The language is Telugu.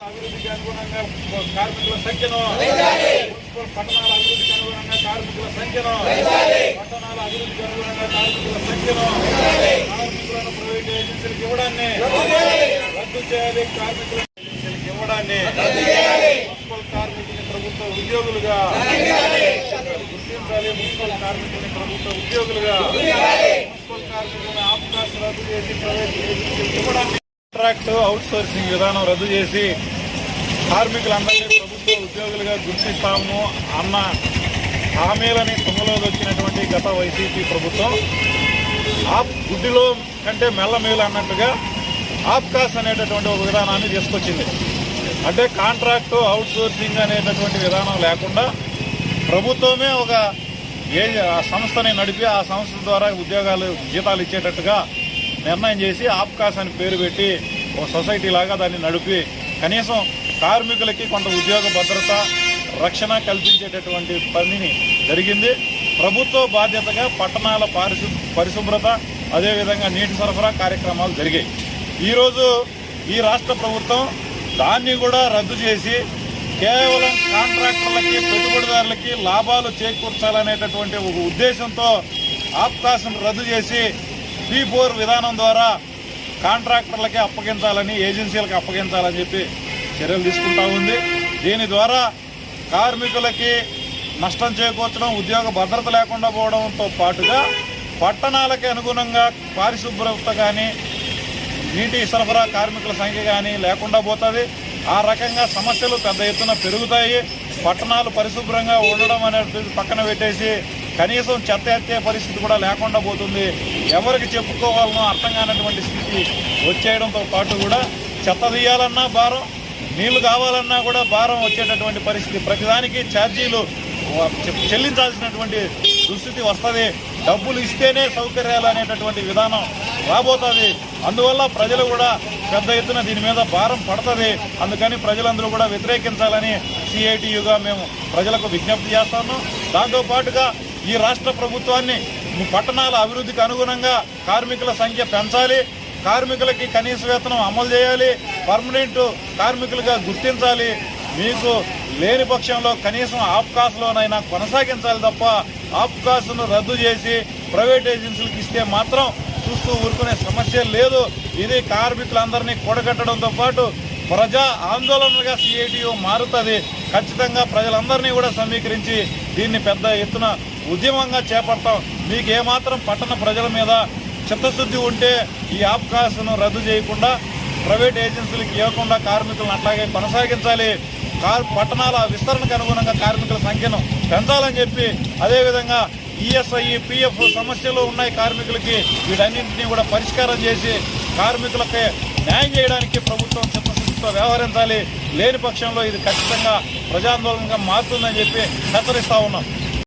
అభివృద్ధికి అనుగుణంగా కార్మికుల సంఖ్యను మున్సిపల్ పట్టణాల అభివృద్ధికి అనుగుణంగా కార్మికుల సంఖ్యను పట్టణాల అభివృద్ధికి అనుగుణంగా కార్మికుల సంఖ్యను కార్మికులను ప్రైవేట్ ఏజెన్సీలకు ఇవ్వడాన్ని రద్దు చేయాలి కార్మికుల ఏజెన్సీలకు ఇవ్వడాన్ని మున్సిపల్ కార్మికుని ప్రభుత్వ ఉద్యోగులుగా గుర్తించాలి మున్సిపల్ కార్మికుని ప్రభుత్వ ఉద్యోగులుగా మున్సిపల్ కార్మికులను ఆఫ్కాస్ రద్దు చేసి ప్రైవేట్ ఏజెన్సీలకు ఇవ్వడాన్ని కాంట్రాక్ట్ అవుట్ సోర్సింగ్ విధానం రద్దు చేసి కార్మికులందరినీ ప్రభుత్వ ఉద్యోగులుగా గుర్తిస్తాము అన్న హామీలని తుమ్మలోకి వచ్చినటువంటి గత వైసీపీ ప్రభుత్వం. ఆప్ గుడ్డిలో కంటే మెల్లమేలు అన్నట్టుగా ఆప్కాస్ అనేటటువంటి ఒక విధానాన్ని తీసుకొచ్చింది. అంటే కాంట్రాక్టు అవుట్ సోర్సింగ్ అనేటటువంటి విధానం లేకుండా ప్రభుత్వమే ఒక ఏ ఆ సంస్థని నడిపి ఆ సంస్థ ద్వారా ఉద్యోగాలు జీతాలు ఇచ్చేటట్టుగా నిర్ణయం చేసి ఆప్కాస్ అని పేరు పెట్టి ఒక సొసైటీ లాగా దాన్ని నడిపి కనీసం కార్మికులకి కొంత ఉద్యోగ భద్రత రక్షణ కల్పించేటటువంటి పనిని జరిగింది. ప్రభుత్వ బాధ్యతగా పట్టణాల పారిశు పరిశుభ్రత అదేవిధంగా నీటి సరఫరా కార్యక్రమాలు జరిగాయి. ఈరోజు ఈ రాష్ట్ర ప్రభుత్వం దాన్ని కూడా రద్దు చేసి కేవలం కాంట్రాక్టర్లకి పెట్టుబడిదారులకి లాభాలు చేకూర్చాలనేటటువంటి ఒక ఉద్దేశంతో ఆప్కాసం రద్దు చేసి పీ ఫోర్ విధానం ద్వారా కాంట్రాక్టర్లకి అప్పగించాలని ఏజెన్సీలకు అప్పగించాలని చెప్పి చర్యలు తీసుకుంటా ఉంది. దీని ద్వారా కార్మికులకి నష్టం చేకూర్చడం ఉద్యోగ భద్రత లేకుండా పోవడంతో పాటుగా పట్టణాలకి అనుగుణంగా పారిశుభ్రత కానీ నీటి సరఫరా కార్మికుల సంఖ్య కానీ లేకుండా పోతుంది. ఆ రకంగా సమస్యలు పెద్ద ఎత్తున పెరుగుతాయి. పట్టణాలు పరిశుభ్రంగా ఉండడం అనేది పక్కన పెట్టేసి కనీసం చెత్త ఎత్తే పరిస్థితి కూడా లేకుండా పోతుంది. ఎవరికి చెప్పుకోవాలనో అర్థం కానటువంటి స్థితి వచ్చేయడంతో పాటు కూడా చెత్త తీయాలన్నా భారం నీళ్ళు కావాలన్నా కూడా భారం వచ్చేటటువంటి పరిస్థితి. ప్రతిదానికి ఛార్జీలు చెల్లించాల్సినటువంటి దుస్థితి వస్తుంది. డబ్బులు ఇస్తేనే సౌకర్యాలు అనేటటువంటి విధానం రాబోతుంది. అందువల్ల ప్రజలు కూడా పెద్ద ఎత్తున దీని మీద భారం పడుతుంది. అందుకని ప్రజలందరూ కూడా వ్యతిరేకించాలని సిఐటియుగా మేము ప్రజలకు విజ్ఞప్తి చేస్తాము దాంతోపాటుగా ఈ రాష్ట్ర ప్రభుత్వాన్ని పట్టణాల అభివృద్ధికి అనుగుణంగా కార్మికుల సంఖ్య పెంచాలి. కార్మికులకి కనీస వేతనం అమలు చేయాలి. పర్మనెంట్ కార్మికులుగా గుర్తించాలి. మీకు లేని పక్షంలో కనీసం ఆప్కాస్లోనైనా కొనసాగించాలి తప్ప ఆప్కాస్ను రద్దు చేసి ప్రైవేట్ ఏజెన్సీలకు ఇస్తే మాత్రం చూస్తూ ఊరుకునే సమస్య లేదు. ఇది కార్మికులందరినీ కూడగట్టడంతో పాటు ప్రజా ఆందోళనగా సిఐటియు మారుతుంది. ఖచ్చితంగా ప్రజలందరినీ కూడా సమీకరించి దీన్ని పెద్ద ఎత్తున ఉద్యమంగా చేపడతాం. మీకు ఏమాత్రం పట్టణ ప్రజల మీద చిత్తశుద్ధి ఉంటే ఈ అవకాశను రద్దు చేయకుండా ప్రైవేట్ ఏజెన్సీలకు ఇవ్వకుండా కార్మికులను అట్లాగే కొనసాగించాలి. కార్ పట్టణాల విస్తరణకు అనుగుణంగా కార్మికుల సంఖ్యను పెంచాలని చెప్పి అదేవిధంగా ఈఎస్ఐ పిఎఫ్ సమస్యలు ఉన్నాయి కార్మికులకి. వీటన్నింటినీ కూడా పరిష్కారం చేసి కార్మికులకి న్యాయం చేయడానికి ప్రభుత్వం చిత్తశుద్ధితో వ్యవహరించాలి. లేని పక్షంలో ఇది ఖచ్చితంగా ప్రజాందోళనగా మారుతుందని చెప్పి హెచ్చరిస్తా ఉన్నాం.